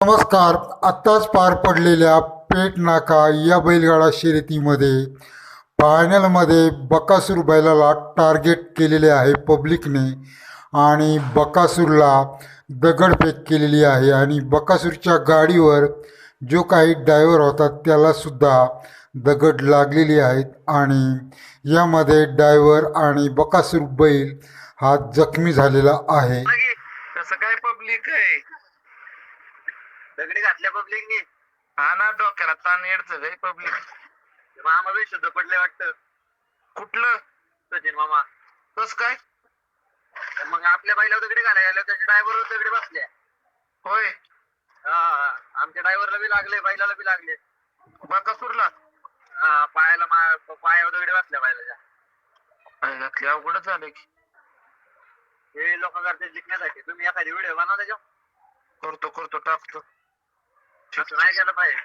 नमस्कार. आत्ताच पार पडलेल्या पेट नाका या बैलगाडा शर्यतीमध्ये फायनलमध्ये बकासूर बैलाला टार्गेट केलेले आहे पब्लिकने आणि बकासूरला दगडफेक केलेली आहे आणि बकासूरच्या गाडीवर जो काही डायव्हर होता त्यालासुद्धा दगड लागलेली आहेत आणि यामध्ये डायव्हर आणि बकासूर बैल हा जखमी झालेला आहे. काय पब्लिक आहे? दगडी घातल्या पब्लिकनी हा ना डोक्याला ताण येडच आहे पब्लिक मामा बी शुद्ध पडले वाटतं. कुठलं? सचिन मामा. कस काय? मग आपल्या बैलावर दगडी घालायला त्याच्या ड्रायव्हर दगडी बसल्या. होय. हा, आमच्या ड्रायव्हरला बी लागले बैलाला बी लागले. बकासूरला? हा, पायाला मा- पायावर दगडी बसल्या घातली अवघडच झालं की. हे लोक करते जिंकण्यासाठी. तुम्ही एखादी व्हिडिओ बनवा त्याच्यावर. करतो करतो टाकतो. तसं नाही केलं पाहिजे.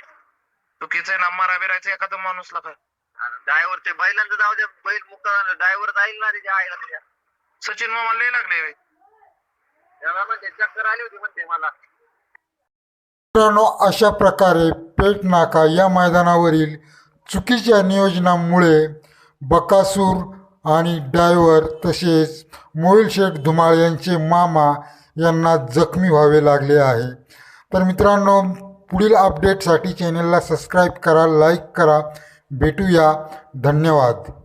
चुकीचं आहे ना मारा बिरायचं एखादा माणूसला काय ड्रायव्हर ते बैलांचं जाऊ दे बैल मुक्त ड्रायव्हर जाईल ना त्याच्या आईला त्याच्या. सचिन मामा लय लागले म्हणते चक्कर आली होती म्हणते मला. मित्रांनो अशा प्रकारे पेट नाका या मैदानावरील चुकीच्या नियोजनामुळे बकासूर आणि डायव्हर तसेच मोहिल शेठ धुमाळ यांचे मामा यांना जखमी व्हावे लागले आहे. तर मित्रांनो पुढील अपडेटसाठी चॅनलला सबस्क्राईब करा लाईक करा. भेटूया. धन्यवाद.